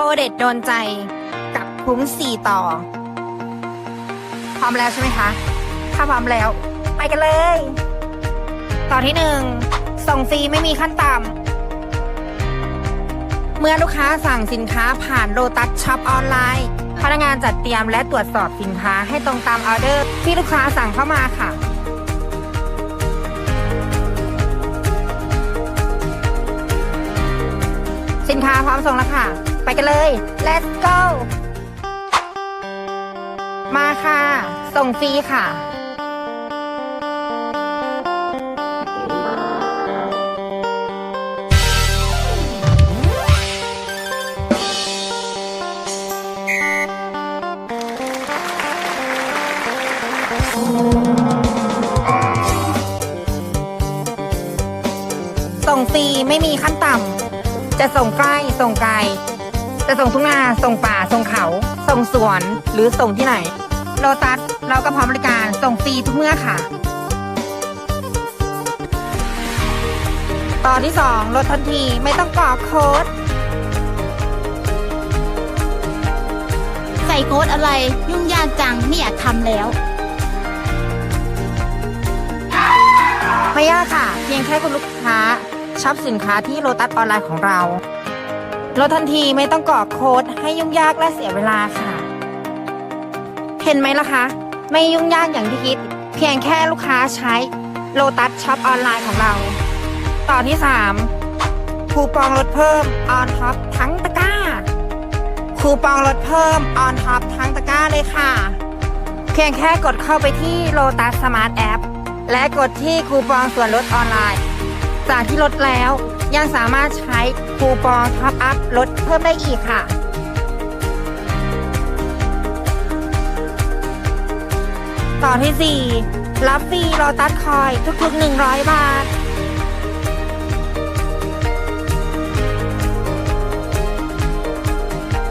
โดนใจกับคุ้มสี่ต่อ พร้อมแล้วใช่ไหมคะ ถ้าพร้อมแล้ว ไปกันเลย ต่อที่หนึ่งส่งฟรีไม่มีขั้นต่ำเมื่อลูกค้าสั่งสินค้าผ่านโ o ตัสช็อปออนไลน์ พนักงานจัดเตรียมและตรวจสอบสินค้าให้ตรงตามออเดอร์ ที่ลูกค้าสั่งเข้ามาค่ะสินค้าพร้อมส่งแล้วค่ะ กันเลย let's go มาค่ะ ส่งฟรีค่ะ ส่งฟรีไม่มีขั้นต่ำ จะส่งใกล้ส่งไกล จะส่งทุ่งนาส่งป่าส่งเขา ส่งสวนหรือส่งที่ไหนโลตัสเราก็พร้อมบริการส่งฟรีทุกเมื่อค่ะต่อที่ 2 ลดทันทีไม่ต้องกรอกโค้ด ใส่โค้ดอะไรยุ่งยากจังไม่อยากทำแล้ว ไม่ยากค่ะ เพียงแค่คุณลูกค้าช็อปสินค้าที่โลตัสออนไลน์ของเรา ลดทันทีไม่ต้องกรอกโค้ดให้ยุ่งยากและเสียเวลาค่ะ เห็นไหมล่ะคะ ไม่ยุ่งยากอย่างที่คิด เพียงแค่ลูกค้าใช้โลตัสช็อปออนไลน์ของเรา ต่อที่ 3 คูปองลดเพิ่มออนท็อปทั้งตะกร้า คูปองลดเพิ่มออนท็อปทั้งตะกร้าเลยค่ะ เพียงแค่กดเข้าไปที่โลตัสสมาร์ทแอปและกดที่คูปองส่วนลดออนไลน์ จากที่ลดแล้ว ยังสามารถใช้คูปองท็อปอัพลดเพิ่มได้อีกค่ะต่อที่ 4 รับฟรีโลตัสคอยทุกๆ 100 บาท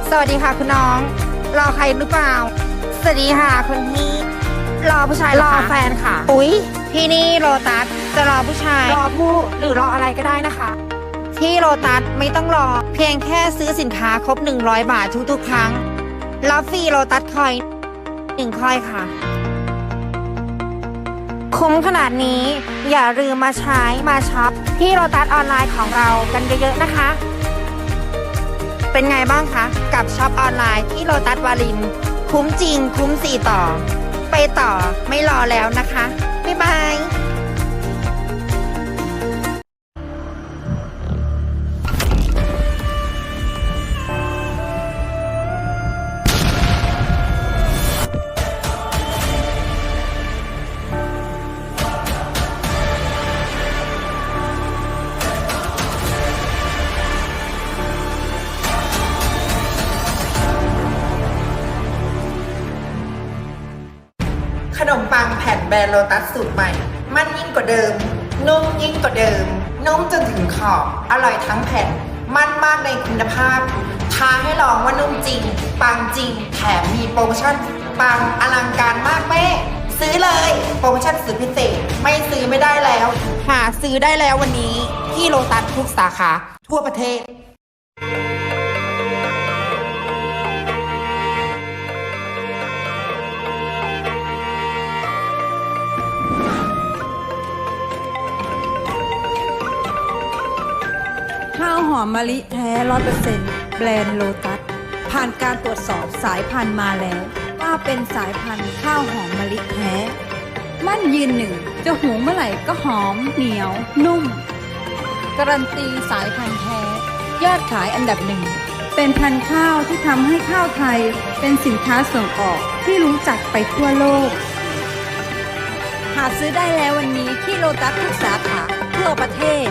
สวัสดีค่ะคุณน้อง รอใครหรือเปล่า สวัสดีค่ะคุณพี่ รอผู้ชายรอแฟนค่ะ อุ๊ย ที่นี่โลตัสจะรอผู้ชาย รอผู้หรือรออะไรก็ได้นะคะ ที่โลตัสไม่ต้องรอ เพียงแค่ซื้อสินค้าครบ 100 บาททุกๆ ครั้ง รับฟรีโลตัสคอยหนึ่งคอยค่ะ คุ้มขนาดนี้อย่าลืมมาใช้มาช็อปที่โลตัสออนไลน์ของเรากันเยอะๆนะคะ เป็นไงบ้างคะ กับช็อปออนไลน์ที่โลตัสวาริน คุ้มจริงคุ้มสี่ต่อ ไปต่อไม่รอแล้วนะคะ บ๊ายบาย แบรนด์โลตัสสูตรใหม่ มันยิ่งกว่าเดิม นุ่มยิ่งกว่าเดิม นุ่มจนถึงขอบ อร่อยทั้งแผ่น มันมากในคุณภาพ ท้าให้ลองว่านุ่มจริง ปังจริง แถมมีโปรโมชั่น ปังอลังการมากแม่ซื้อเลย โปรโมชั่นสุดพิเศษ ไม่ซื้อไม่ได้แล้ว หาซื้อได้แล้ววันนี้ ที่โลตัสทุกสาขา ทั่วประเทศ อมมะลิแท้ร้อยเปอร์เซ็นต์แบรนด์โลตัส ผ่านการตรวจสอบสายพันธุ์มาแล้ว ว่าเป็นสายพันธุ์ข้าวหอมมะลิแท้ มั่นยืนหนึ่ง จะหุงเมื่อไหร่ก็หอม เหนียว นุ่ม การันตีสายพันธุ์แท้ ยอดขายอันดับหนึ่ง เป็นพันธุ์ข้าวที่ทำให้ข้าวไทย เป็นสินค้าส่งออกที่รู้จักไปทั่วโลก หาซื้อได้แล้ววันนี้ที่โลตัสทุกสาขาทั่วประเทศ